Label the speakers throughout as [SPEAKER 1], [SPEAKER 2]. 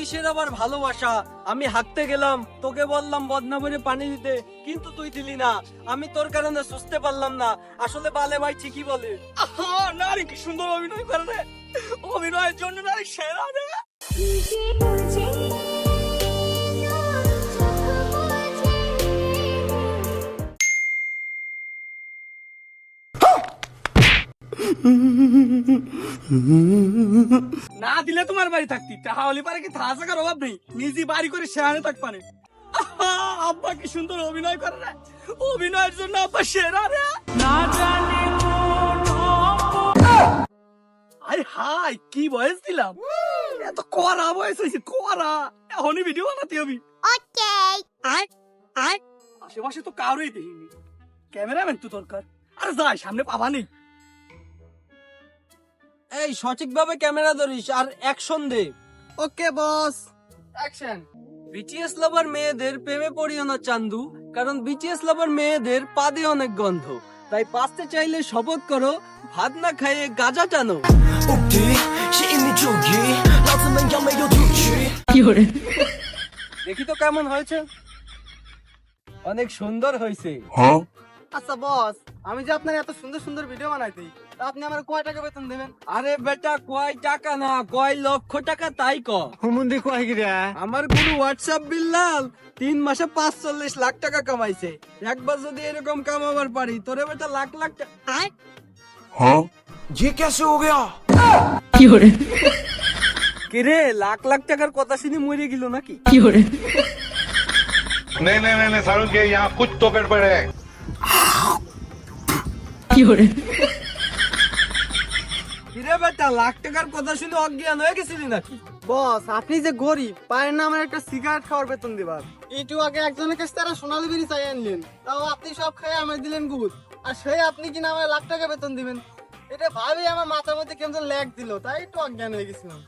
[SPEAKER 1] কিসের আবার ভালোবাসা? আমি হাঁকতে গেলাম, তোকে বললাম বদনা পানি দিতে, কিন্তু তুই দিলি না। আমি তোর কারণে সুস্থে পারলাম না। আসলে বালে ভাই ঠিকই বলে। নারী কি সুন্দর অভিনয় করে রে। অভিনয়ের জন্য নারী সেরা রে। না দিলে তোমার বাড়ি থাকতি। তাহলে পারে কি থাকা থাকার অভাব নেই। নিজে বাড়ি করে সেহানে থাক পারে। আব্বা কি সুন্দর অভিনয় করে রে। অভিনয়ের জন্য আব্বা সেরা রে। না জানি আরে হাই কি বয়স দিলাম? এত করা বয়স হয়েছে করা এখনই ভিডিও বানাতে হবে।
[SPEAKER 2] Okay.
[SPEAKER 1] আয় আয় আশেপাশে তো কারোই দেখিনি। ক্যামেরাম্যান তো দরকার। আরে যাই সামনে পাবা নেই। এই সঠিকভাবে ক্যামেরা ধরিস আর অ্যাকশন দে। Okay boss. Action. BTS lover মেয়েদের প্রেমে পড়িও না চান্দু কারণ বিটিএস লাভার মেয়েদের পাদে অনেক গন্ধ। তাই পাঁচতে চাইলে শপথ করো ভাত না খাইয়ে গাজা টানো। দেখি। তো কেমন হয়েছে। অনেক সুন্দর হয়েছে। হ্যাঁ?
[SPEAKER 3] আচ্ছা বস আমি যে আপনার এত সুন্দর সুন্দর ভিডিও বানাই আপনি আমার কয় টাকা বেতন দেবেন
[SPEAKER 1] আরে বেটা কয় টাকা না কয় লক্ষ টাকা তাই ক
[SPEAKER 3] হুমুন্দি কয় গিরা
[SPEAKER 1] আমার গুরু হোয়াটসঅ্যাপ বিল্লাল তিন মাসে পাঁচচল্লিশ লাখ টাকা কামাইছে একবার যদি এরকম কামাবার পারি তোরে বেটা লাখ লাখ টাকা
[SPEAKER 4] ये कैसे हो गया
[SPEAKER 1] কিরে লাখ লাখ টাকার কথা শুনে মরে গেল নাকি
[SPEAKER 5] नहीं नहीं नहीं नहीं सारुण के यहाँ कुछ तो गड़बड़ है
[SPEAKER 1] কিরে বেটা লাখ টাকার কথা শুনে অজ্ঞান হয়ে গেছিলি নাকি?
[SPEAKER 3] বস আপনি যে গরিব পারেন না আমার একটা সিগারেট খাওয়ার বেতন দিবার। একটু আগে একজনের কাছে তারা সোনালি বিড়ি চাই আনলেন তাও আপনি সব খেয়ে আমার দিলেন গুদ আর সেই আপনি কিনা আমার লাখ টাকা বেতন দিবেন। এটা ভাবি আমার মাথার মধ্যে কেমন ল্যাগ দিল তাই একটু অজ্ঞান হয়ে গেছিলাম।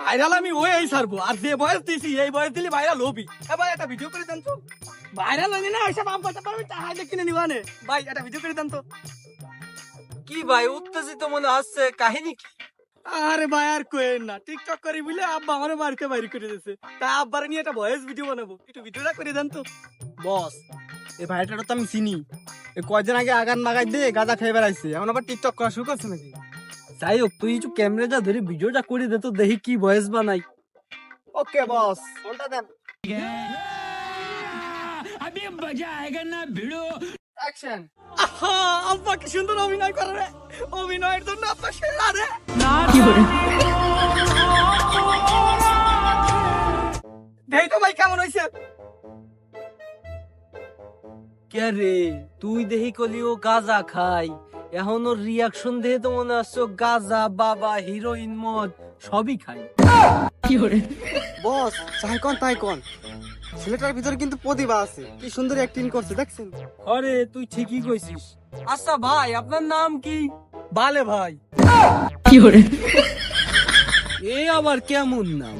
[SPEAKER 1] ভাইরাল আমি ওই সারবো আর যে বয়স দিছি এই বয়স দিলে ভাইরাল হবি। এ ভাই একটা ভিডিও করে দেন তো। ভাইরাল হলি না? ওইসব আম কথা পারবি তাহাই কিনে নিবানে ভাই একটা ভিডিও করে দেন তো। কি ভাই উত্তেজিত মনে হচ্ছে কাহিনী কি? আরে ভাই আর কোয়েন না। টিকটক করি বলে আব্বা আমার বাড়িতে বাইরে করে দিয়েছে। তাই আব্বার নিয়ে একটা ভয়েস ভিডিও বানাবো। একটু ভিডিওটা করে দেন তো।
[SPEAKER 3] বস এই ভাইটাটা তো আমি চিনি। এই কয়দিন আগে আগান মাগাই দিয়ে গাঁজা খেয়ে বেড়াইছে। এখন আবার টিকটক করা শুরু করছে নাকি?
[SPEAKER 1] যাই হোক তুই একটু ক্যামেরাটা ধরে ভিডিওটা করে দে তো দেখি কি ভয়েস বানাই
[SPEAKER 3] ওকে বস ফোনটা দেন। অ্যাকশন
[SPEAKER 1] আহা আব্বা কি সুন্দর অভিনয় করে রে। অভিনয়ের জন্য আব্বা সেরা রে। দেই তো ভাই কেমন হইছে? কে রে তুই দেহি কলিও গাজা খাই। এখন ওর রিয়াকশন দেখে তো মনে হচ্ছে গাজা বাবা হিরোইন মদ সবই খাই
[SPEAKER 3] বস চাই কোন তাই কোন? ছেলেটার ভিতরে কিন্তু প্রতিভা আছে। কি সুন্দর অ্যাক্টিং করছে দেখছেন?
[SPEAKER 1] আরে তুই ঠিকই কইছিস। আচ্ছা ভাই আপনার নাম কি? বালে ভাই। এ আবার কেমন নাম?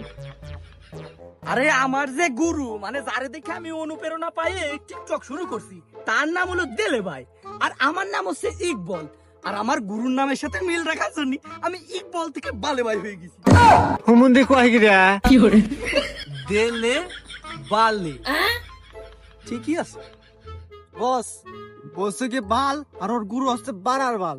[SPEAKER 1] আরে আমার যে গুরু মানে যারে দেখে আমি অনুপ্রেরণা পাই টিকটক শুরু করছি। তার নাম হলো দেলে ভাই আর আমার নাম হচ্ছে ইকবল। আর আমার গুরুর নামের সাথে মিল রাখার জন্য আমি ইকবল থেকে বালে ভাই হয়ে গেছি।
[SPEAKER 3] হুমুন্দি কয় গিরা
[SPEAKER 1] দেলে বালে। ঠিকই আছে।
[SPEAKER 3] বস বলছে কি বাল আর ওর গুরু হচ্ছে বাড়ার বাল।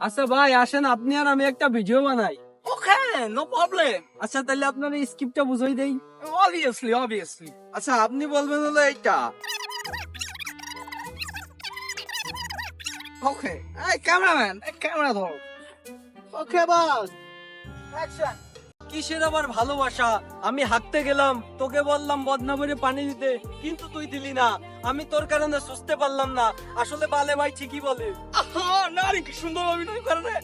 [SPEAKER 1] আচ্ছা ভাই আসেন আপনি আর আমি একটা ভিডিও বানাই। ওকে নো প্রবলেম আচ্ছা তাহলে আপনার এই স্ক্রিপ্টটা বুঝাই দেই। অবভিয়াসলি অবভিয়াসলি আচ্ছা আপনি বলবেন হলো এইটা। ওকে এই ক্যামেরাম্যান ক্যামেরা ধরো।
[SPEAKER 3] ওকে বাস। অ্যাকশন
[SPEAKER 1] কিসের আবার ভালোবাসা? আমি হাঁকতে গেলাম তোকে বললাম বদনা ভরে পানি দিতে কিন্তু তুই দিলি না। আমি তোর কারণে সুস্থে পারলাম না। আসলে বালে ভাই ঠিকই বলে। আহা, নারী কি সুন্দর অভিনয় করে রে।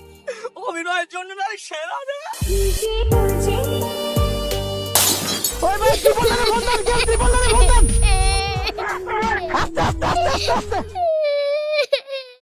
[SPEAKER 1] অভিনয়ের জন্য নারী সেরা রে।
[SPEAKER 2] ওই ভাই বন্ধন বন্ধন? আস্তে আস্তে আস্তে আস্তে।